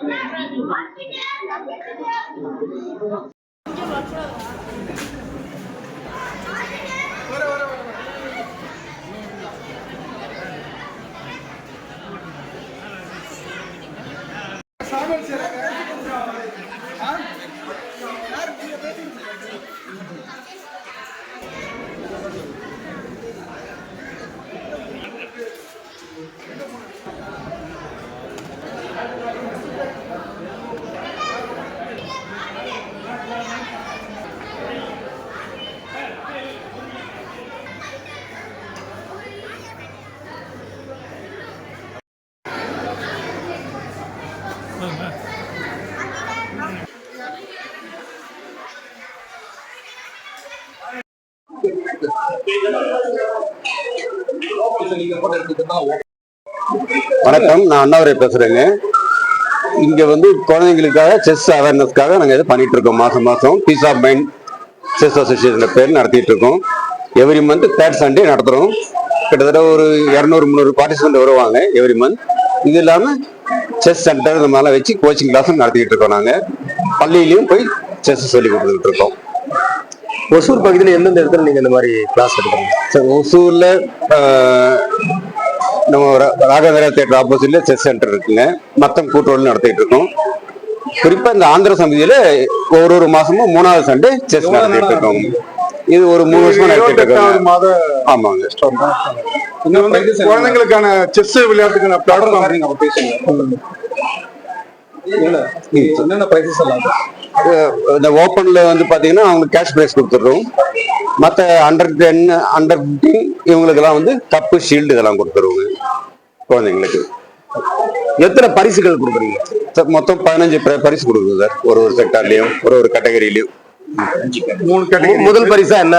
Vale, vale, vale. வணக்கம் நான் அண்ணாவரை பேசுறேங்க. இங்க வந்து குழந்தைங்களுக்காக செஸ் அவேர்னஸ்க்காக நாங்க இது பண்ணிட்டு இருக்கோம் மாசம் மாசம். Peace of mind chess association பேர் நடத்திட்டு இருக்கோம் எவ்ரி மந்த் தேர்ட் சண்டே நடத்துறோம். கிட்டத்தட்ட ஒரு இரநூறு முந்நூறு பார்ட்டிசிபெண்ட் வருவாங்க எவ்ரி மந்த் இது இல்லாம செஸ் சென்டர் இந்த மாதிரிலாம் வச்சு கோச்சிங் கிளாஸும் நடத்திட்டு இருக்கோம் நாங்க. பள்ளியிலயும் போய் செஸ் சொல்லி கொடுத்துட்டு இருக்கோம் ஒசூர் பகுதியில் எந்தெந்த இடத்துல நீங்க இந்த மாதிரி கிளாஸ் எடுக்கிறீங்க? சார் ஒசூர்ல ஆஹ், நம்ம ராகவேந்திரா தேட்டர் ஆப்போசிட்ல செஸ் சென்டர் இருக்குங்க. மத்தம் கூட்டுறவு நடத்திட்டு இருக்கோம். குறிப்பா இந்த ஆந்திர சமிதியில ஒரு ஒரு மாசமும் மூணாவது சண்டே செஸ் நடத்திட்டு இருக்கோம். இது ஒரு மூணு வருஷமா நடத்திட்டு இருக்கோம் ஆமாங்க. குழந்தைங்களுக்கான செஸ் விளையாட்டுக்கான பிளாட்ஃபார்ம் நம்ம பேசுங்க என்னென்ன பிரைசஸ் எல்லாம் இந்த ஓப்பன்ல வந்து பாத்தீங்கன்னா அவங்களுக்கு கேஷ் பிரைஸ் கொடுத்துடுறோம். மத்த அண்டர் டென் அண்டர் ஃபிஃப்டீன் இவங்களுக்கெல்லாம் வந்து கப்பு ஷீல்டு இதெல்லாம் கொடுத்துருவோங்க குழந்தைங்களுக்கு. எத்தனை பரிசுகள் கொடுக்குறீங்க? சார் மொத்தம் பதினஞ்சு பரிசு கொடுக்குது சார். ஒரு ஒரு செக்டார்லயும் ஒரு ஒரு கேட்டகரியிலயும் மூணு கேட்டகரி முதல் பரிசா என்ன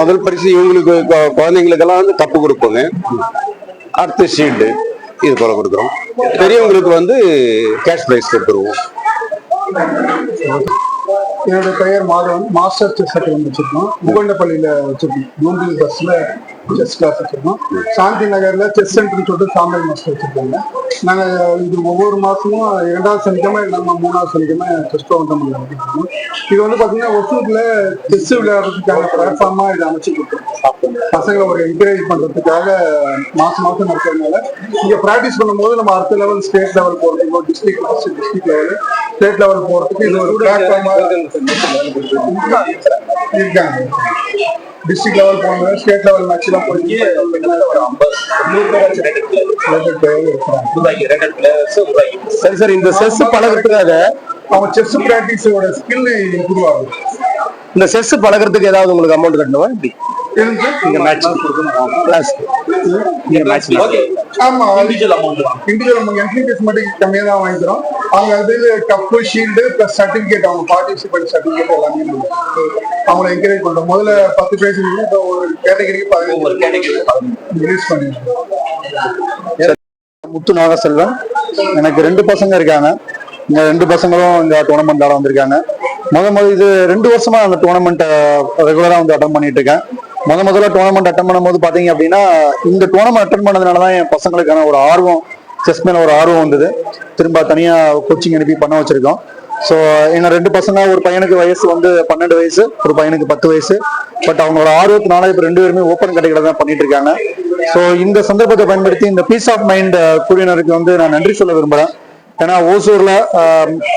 முதல் பரிசு இவங்களுக்கு குழந்தைங்களுக்கெல்லாம் வந்து கப்பு கொடுப்போங்க. அடுத்து ஷீல்டு இது போல கொடுக்குறோம். பெரியவங்களுக்கு வந்து கேஷ் பிரைஸ் கொடுத்துருவோம். என்னோட பெயர் மாதவன். மாஸ்டர் செஸ் அகாடமி வச்சிருக்கோம். முகண்டப்பள்ளியில வச்சிருக்கோம். நூம்பில் பஸ்ல செஸ் கிளாஸ் வச்சிருக்கோம் சாந்தி நகர்ல செஸ் சென்டர்னு சொல்லிட்டு சாம்பல் மாஸ்டர் வச்சிருக்காங்க. நாங்க இது ஒவ்வொரு மாசமும் இரண்டாவது சனிக்கிழமை நம்ம மூணாவது சனிக்கிழமை செஸ் டோர்னமெண்ட் நடத்திட்டு இது வந்து பாத்தீங்கன்னா ஒசூர்ல செஸ் விளையாடுறதுக்கான பிளாட்ஃபார்மா இதை அமைச்சு கொடுத்துருக்கோம். பசங்களை ஒரு என்கரேஜ் பண்றதுக்காக மாசம் மாசம் நடத்துறதுனால இங்க பிராக்டிஸ் பண்ணும்போது நம்ம அடுத்த லெவல் ஸ்டேட் லெவல் போறதுக்கு district district level state level போறதுக்கு இது ஒரு பிளாட்ஃபார்மா இருக்காங்க. டிஸ்ட்ரிக்ட் லெவல் போனாங்க ஸ்டேட் லெவல் மேட்ச் எல்லாம் போய் சரி சார் இந்த செஸ் பழகிறதுக்காக அவங்க செஸ் பிராக்டிஸோட ஸ்கில் இம்ப்ரூவ் ஆகும் இந்த செஸ் பழகிறதுக்கு ஏதாவது உங்களுக்கு அமௌண்ட் கட்டணுமா? இப்படி இந்த மேட்ச் கிளாஸ் மேட்ச் ஆமா. Individual amount individual amount entry fees மட்டும் கம்மியா தான் வாங்கிக்கிறோம். அவங்க அது கப்பு ஷீல்டு பிளஸ் சர்டிபிகேட் அவங்க பார்ட்டிசிபேட் சர்டிபிகேட் எல்லாமே இருக்கு. அவங்கள என்கரேஜ் பண்றோம். முதல்ல பத்து பேர் இப்போ ஒரு கேட்டகரிக்கு பதினஞ்சு ஒரு கேட்டகரி ரிலீஸ் பண்ணிருக்கோம் முத்து நாகசெல்வன். எனக்கு ரெண்டு பசங்க இருக்காங்க. இந்த ரெண்டு பசங்களும் இந்த டோர்னமெண்ட் ஆட வந்திருக்காங்க. முத முத இது ரெண்டு வருஷமா அந்த டோர்னமெண்ட்டை ரெகுலரா வந்து அட்டன் பண்ணிட்டு இருக்கேன். முத முதல்ல டோர்னமெண்ட் அட்டன் பண்ணும்போது பாத்தீங்க அப்படின்னா இந்த டோர்னமெண்ட் அட்டன் பண்ணதுனால தான் என் பசங்களுக்கான ஒரு ஆர்வம் செஸ் மேலே ஒரு ஆர்வம் வந்தது. திரும்ப தனியாக கோச்சிங் அனுப்பி பண்ண வச்சுருக்கோம். ஸோ எங்கள் ரெண்டு பசங்க ஒரு பையனுக்கு வயசு வந்து பன்னெண்டு வயசு ஒரு பையனுக்கு பத்து வயசு. பட் அவங்களோட ஆர்வத்தினால இப்போ ரெண்டு பேருமே ஓப்பன் கடைகளை தான் பண்ணிட்டு இருக்காங்க. ஸோ இந்த சந்தர்ப்பத்தை பயன்படுத்தி இந்த பீஸ் ஆஃப் மைண்ட் குழுவினருக்கு வந்து நான் நன்றி சொல்ல விரும்புகிறேன் ஏன்னா ஓசூரில்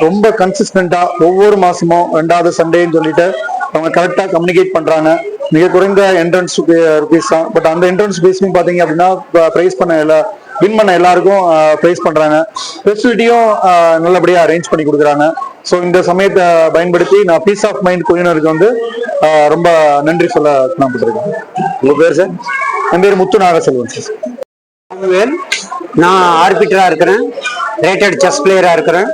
ரொம்ப கன்சிஸ்டண்டாக ஒவ்வொரு மாதமும் ரெண்டாவது சண்டேன்னு சொல்லிட்டு அவங்க கரெக்டாக கம்யூனிகேட் பண்ணுறாங்க மிக குறைந்த என்ட்ரன்ஸ் ருபீஸ் தான். பட் அந்த என்ட்ரன்ஸ் ஃபீஸ்லையும் பார்த்தீங்க அப்படின்னா ப்ரைஸ் பண்ண இல்லை வின் பண்ண எல்லாருக்கும் ஃபேஸ் பண்றாங்க. ஃபெசிலிட்டியும் நல்லபடியா அரேஞ்ச் பண்ணி கொடுக்குறாங்க. ஸோ இந்த சமயத்தை பயன்படுத்தி நான் பீஸ் ஆஃப் மைண்ட் குயினருக்கு வந்து ரொம்ப நன்றி சொல்ல நான் கொடுத்துருக்கேன் உங்க பேர் சார் என் பேர் முத்து நாகசெல்வன் சார் நான் ஆர்பிட்டராக இருக்கிறேன். ரேட்டட் செஸ் பிளேயராக இருக்கிறேன்.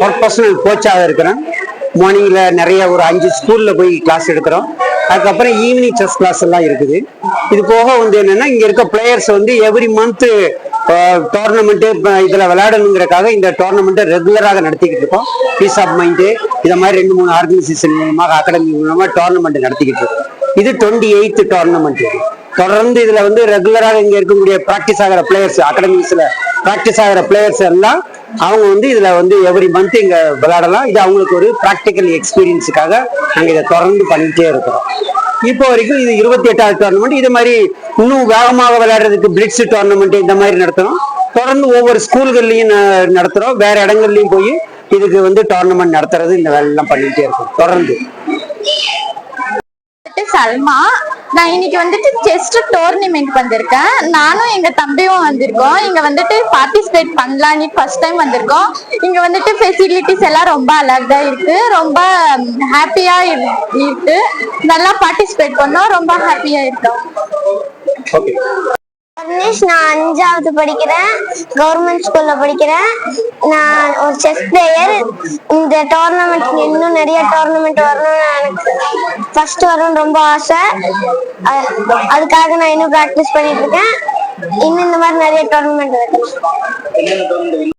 ப்ரொஃபஷனல் கோச்சாக இருக்கிறேன். மார்னிங்கில் நிறைய ஒரு அஞ்சு ஸ்கூலில் போய் கிளாஸ் எடுக்கிறோம். அதுக்கப்புறம் ஈவினிங் செஸ் கிளாஸ் எல்லாம் இருக்குது. இது போக வந்து என்னன்னா இங்க இருக்க பிளேயர்ஸ் வந்து எவ்ரி மந்த் டோர்னமெண்ட்டு இதுல விளையாடணுங்கிறக்காக இந்த டோர்னமெண்ட்டை ரெகுலராக நடத்திக்கிட்டு இருக்கோம். பீஸ் ஆஃப் மைண்டு இதை மாதிரி ரெண்டு மூணு ஆர்கனைசேஷன் மூலமாக அகாடமி மூலமாக டோர்னமெண்ட் நடத்திக்கிட்டு இருக்கோம். இது டுவெண்ட்டி எயித்து டோர்னமெண்ட் தொடர்ந்து இதுல வந்து ரெகுலராக இங்க இருக்கக்கூடிய ப்ராக்டிஸ் ஆகிற பிளேயர்ஸ் அகாடமிஸ்ல ப்ராக்டிஸ் ஆகிற பிளேயர்ஸ் எல்லாம் அவங்க வந்து இதுல வந்து எவ்ரி மந்த் இங்கே விளையாடலாம். இது அவங்களுக்கு ஒரு ப்ராக்டிக்கல் எக்ஸ்பீரியன்ஸுக்காக நாங்கள் இதை தொடர்ந்து பண்ணிகிட்டே இருக்கிறோம். இப்போ வரைக்கும் இது இருபத்தி எட்டாவது டோர்னமெண்ட் இது மாதிரி இன்னும் வேகமாக விளையாடுறதுக்கு பிளிட்ஸ் டோர்னமெண்ட் இந்த மாதிரி நடத்துறோம். தொடர்ந்து ஒவ்வொரு ஸ்கூல்கள்லயும் நடத்துகிறோம் நடத்துறோம். வேற இடங்கள்லையும் போய் இதுக்கு வந்து டோர்னமெண்ட் நடத்துறது இந்த வேலையெல்லாம் பண்ணிகிட்டே இருக்கும். தொடர்ந்து. சல்மா. நான் இன்னைக்கு வந்துட்டு செஸ்ட் டோர்னிமெண்ட் வந்திருக்கேன். நானும் எங்க தம்பியும் வந்திருக்கோம். இங்க வந்துட்டு பார்ட்டிசிபேட் பண்ணலான்னு ஃபர்ஸ்ட் டைம் வந்திருக்கோம். இங்க வந்துட்டு ஃபெசிலிட்டிஸ் எல்லாம் ரொம்ப அழகா இருக்கு. ரொம்ப ஹாப்பியா இருக்கு. நல்லா பார்ட்டிசிபேட் பண்ணோம். ரொம்ப ஹாப்பியா இருக்கோம் பர்னேஷ் நான் அஞ்சாவது படிக்கிறேன். கவர்மெண்ட் ஸ்கூல்ல படிக்கிறேன். நான் ஒரு செஸ் பிளேயர் இந்த டோர்னமெண்ட் இன்னும் நிறைய டோர்னமெண்ட் வரணும்னு எனக்கு ஃபர்ஸ்ட் வரணும்னு ரொம்ப ஆசை. அதுக்காக நான் இன்னும் ப்ராக்டிஸ் பண்ணிட்டு இருக்கேன். இன்னும் இந்த மாதிரி நிறைய டோர்னமெண்ட் வைக்கணும்